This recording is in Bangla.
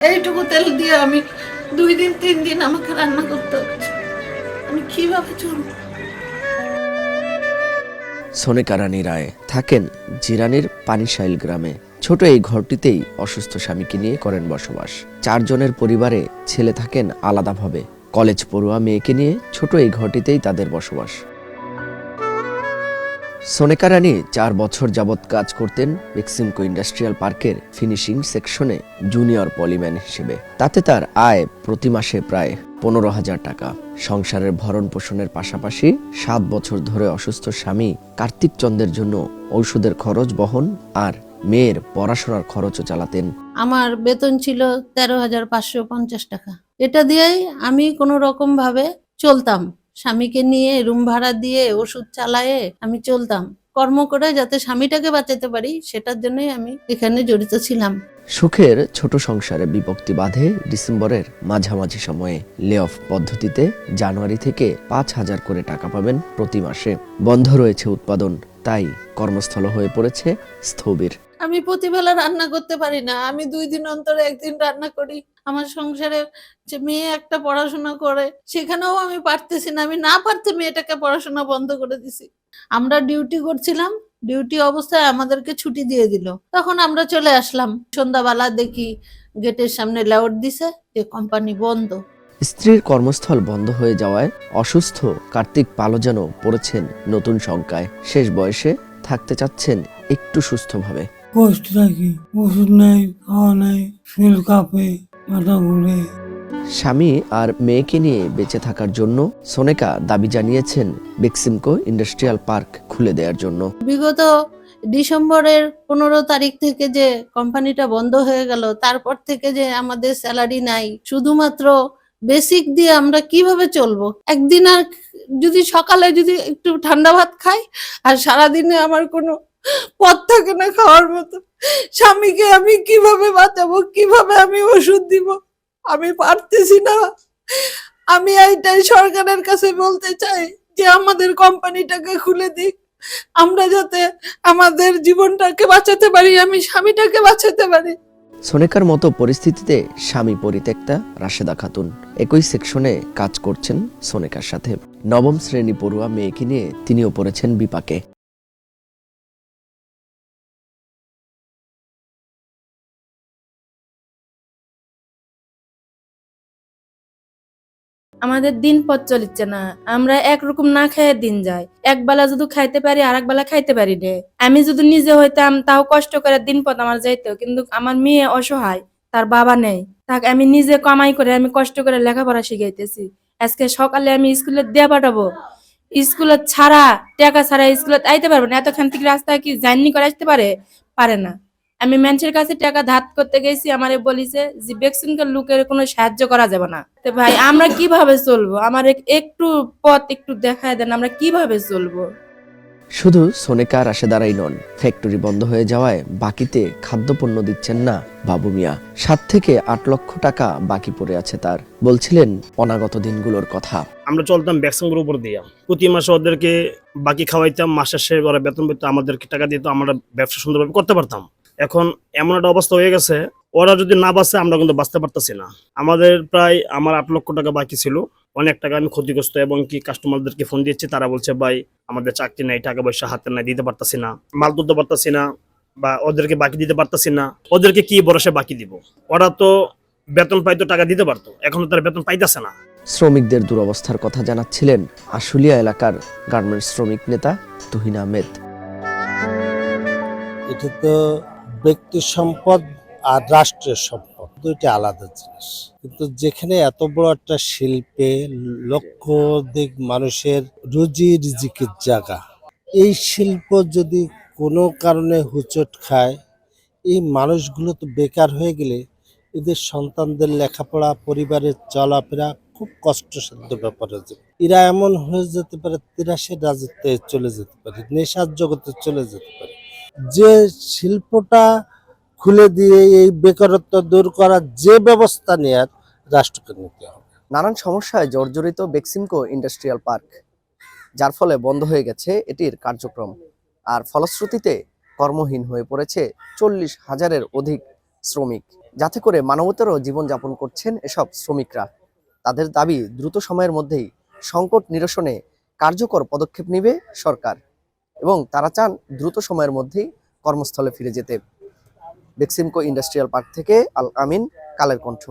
এইটুকু তেল দিয়ে আমি দুই দিন, তিন দিন আমাকে রান্না করতে হচ্ছে। আমি কীভাবে চলবো? সোনেকা রানী রায় থাকেন জিরানির পানিশাইল গ্রামে। ছোট এই ঘরটিতেই অসুস্থ স্বামীকে নিয়ে করেন বসবাস। চারজনের পরিবারে ছেলে থাকেন আলাদাভাবে। কলেজ পড়ুয়া মেয়েকে নিয়ে ছোট এই ঘরটিতেই তাদের বসবাস। সোনেকা রানী চার বছর যাবৎ কাজ করতেন মেক্সিমকো ইন্ডাস্ট্রিয়াল পার্কের ফিনিশিং সেকশনে জুনিয়র পলিম্যান হিসেবে। তাতে তার আয় প্রতি মাসে প্রায় পনেরো হাজার টাকা। সংসারের ভরণ পোষণের পাশাপাশি সাত বছর ধরে অসুস্থ স্বামী কার্তিক চন্দ্রের জন্য ঔষধের খরচ বহন আর মেয়ের পড়াশোনার খরচও চালাতেন। আমার বেতন ছিল তেরো হাজার পাঁচশো পঞ্চাশ টাকা। এটা দিয়েই আমি কোনো রকম ভাবে চলতাম। স্বামীকে নিয়ে রুম ভাড়া দিয়ে ওষুধ চালায়ে আমি চলতাম। কর্ম করে যাতে স্বামীটাকে বাঁচাতে পারি, সেটার জন্যই আমি এখানে জড়িত ছিলাম। সুখের ছোট সংসারে বিভক্তি বাঁধে ডিসেম্বরের মাঝামাঝি সময়ে। লে অফ পদ্ধতিতে জানুয়ারি থেকে পাঁচ হাজার করে টাকা পাবেন প্রতি মাসে। বন্ধ রয়েছে উৎপাদন, তাই কর্মস্থল হয়ে পড়েছে স্থবির। আমি প্রতিবেলা রান্না করতে পারি না। আমি দুই দিন অন্তরে একদিন রান্না করি। আমার সংসারে যে মেয়ে একটা পড়াশোনা করে, সেখানেও আমি পারতেছি না। আমি না পারতে মেয়েটাকে পড়াশোনা বন্ধ করে দিছি। আমরা ডিউটি করছিলাম, ডিউটি অবস্থায় আমাদেরকে ছুটি দিয়ে দিল। তখন আমরা চলে আসলাম। সন্ধ্যাবেলা দেখি গেটের সামনে লেআউট দিছে যে কোম্পানি বন্ধ। স্ত্রীর কর্মস্থল বন্ধ হয়ে যাওয়ায় অসুস্থ কার্তিক পালো যেন পড়েছেন নতুন শঙ্কায়। শেষ বয়সে থাকতে চাচ্ছেন একটু সুস্থভাবে। কষ্ট থাকি ওষুধ নাই খাওয়া নাই শরীর কাঁপে মাথা ঘুরে। স্বামী আর মেয়েকে নিয়ে বেঁচে থাকার জন্য সোনেকা দাবি জানিয়েছেন বেক্সিমকো ইন্ডাস্ট্রিয়াল পার্ক খুলে দেওয়ার জন্য। বিগত ডিসেম্বরের পনেরো তারিখ থেকে যে কোম্পানিটা বন্ধ হয়ে গেল তারপর থেকে যে আমাদের স্যালারি নাই শুধুমাত্র বেসিক দিয়ে আমরা কীভাবে চলবো? একদিন আর যদি সকালে যদি একটু ঠান্ডা ভাত খাই আর সারাদিনে আমার কোনো পথ থাকে না খাওয়ার মতো। স্বামীকে আমি কীভাবে বাঁচাবো? কীভাবে আমি ওষুধ দিব? আমি পারতেছি না। আমি এইটাই সরকারের কাছে বলতে চাই যে আমাদের কোম্পানিটাকে খুলে দিক। আমরা যাতে আমাদের জীবনটাকে বাঁচাতে পারি, আমি স্বামীটাকে বাঁচাতে পারি। সোনেকার মতো পরিস্থিতিতে স্বামী পরিত্যক্তা রাশেদা খাতুন। একই সেকশনে কাজ করছেন সোনেকার সাথে। নবম শ্রেণি পড়ুয়া মেয়েকে নিয়ে তিনিও পড়েছেন বিপাকে। আমাদের দিন পথ চলিচ্ছে না। আমরা একরকম না খেয়ে দিন যাই। এক বেলা যদি খাইতে পারি আর এক বেলা খাইতে পারি রে। আমি যদি নিজে হইতাম, তাও কষ্ট করে দিন পথ আমার যাইতো কিন্তু আমার মেয়ে অসহায়, তার বাবা নেই। তাকে, আমি নিজে কামাই করে, আমি কষ্ট করে লেখাপড়া শিখাইতেছি। আজকে সকালে আমি স্কুলে দিয়ে পাঠাবো। স্কুলে ছাড়া, টাকা ছাড়া স্কুলে আইতে পারবে না। এতখান থেকে রাস্তা কি জার্নি করে আসতে পারে? পারে না। আমি মানুষের কাছে টাকা ধার করতে গেছি আমারে বলিছে যে ভ্যাকসিনকে লোকের কোনো সাহায্য করা যাবে না। তো ভাই আমরা কীভাবে চলবো? আমার একটু পথ একটু দেখায় দেন আমরা কীভাবে চলবো? শুধু সোনেকা রাশেদারাই নন ফ্যাক্টরি বন্ধ হয়ে যাওয়ায় বাকিতে খাদ্যপণ্য দিচ্ছেন না বাবু মিয়া। সাত থেকে আট লক্ষ টাকা বাকি পড়ে আছে তার বলছিলেন অনাগত দিনগুলোর কথা। আমরা চলতাম ভ্যাকসিনগুলোর উপর দিয়ে। প্রতি মাসে ওদেরকে বাকি খাওয়াইতাম মাস শেষে ওরা বেতন পেতো আমাদেরকে টাকা দিত আমরা ব্যবসা সুন্দরভাবে করতে পারতাম। এখন এমন একটা অবস্থা হয়ে গেছে ওরা যদি না বাঁচে আমরা কিন্তু বাঁচতে পারতেছি না। আমাদের প্রায় আমার আট লক্ষ টাকা বাকি ছিল। অনেক টাকা আমি ক্ষতিগ্রস্ত এবং কি কাস্টমারদেরকে ফোন দিয়েছি তারা বলছে ভাই আমাদের চাকরি নাই টাকা পয়সা হাতে নাই দিতে পারতাছি না মাল তুলতে পারতাছি না বা ওদেরকে বাকি দিতে পারতাছি না ওদেরকে কি ভরসা বাকি দিব? ওরা তো বেতন পাইতো টাকা দিতে পারতো এখন তো তারা বেতন পাইতেছে না। শ্রমিকদের দুরবস্থার কথা জানাচ্ছিলেন আশুলিয়া এলাকার গার্মেন্টস শ্রমিক নেতা তুহিন আহমেদ। এটা তো ব্যক্তি সম্পদ আর রাষ্ট্রের সম্পদ, দুইটা আলাদা জিনিস। কিন্তু যেখানে এত বড় একটা শিল্পে লক্ষ দিক মানুষের রুজি রিজিকের জায়গা, এই শিল্প যদি কোনো কারণে হুচট খায়, এই মানুষগুলো তো বেকার হয়ে গেলে এদের সন্তানদের লেখাপড়া, পরিবারের চলাফেরা খুব কষ্টসাধ্য ব্যাপার হয়ে যাবে। এরা এমন হয়ে যেতে পারে, তিরাশের রাজত্বে চলে যেতে পারে, নেশার জগতে চলে যেতে পারে। যে শিল্পটা খুলে দিয়ে এই বেকারত্ব দূর করার যে ব্যবস্থা নেয়ার রাষ্ট্রকে নিতে হবে। নানান সমস্যায় জর্জরিত বেক্সিমকো ইন্ডাস্ট্রিয়াল পার্ক, যার ফলে বন্ধ হয়ে গেছে এটির কার্যক্রম। আর ফলশ্রুতিতে কর্মহীন হয়ে পড়েছে চল্লিশ হাজারের অধিক শ্রমিক। যাতে করে মানবতারও জীবনযাপন করছেন এসব শ্রমিকরা। তাদের দাবি দ্রুত সময়ের মধ্যেই সংকট নিরসনে কার্যকর পদক্ষেপ নেবে সরকার। এবং তারা চান দ্রুত সময়ের মধ্যেই কর্মস্থলে ফিরে যেতে। বেক্সিমকো ইন্ডাস্ট্রিয়াল পার্ক থেকে আল আমিন, কালের কণ্ঠ।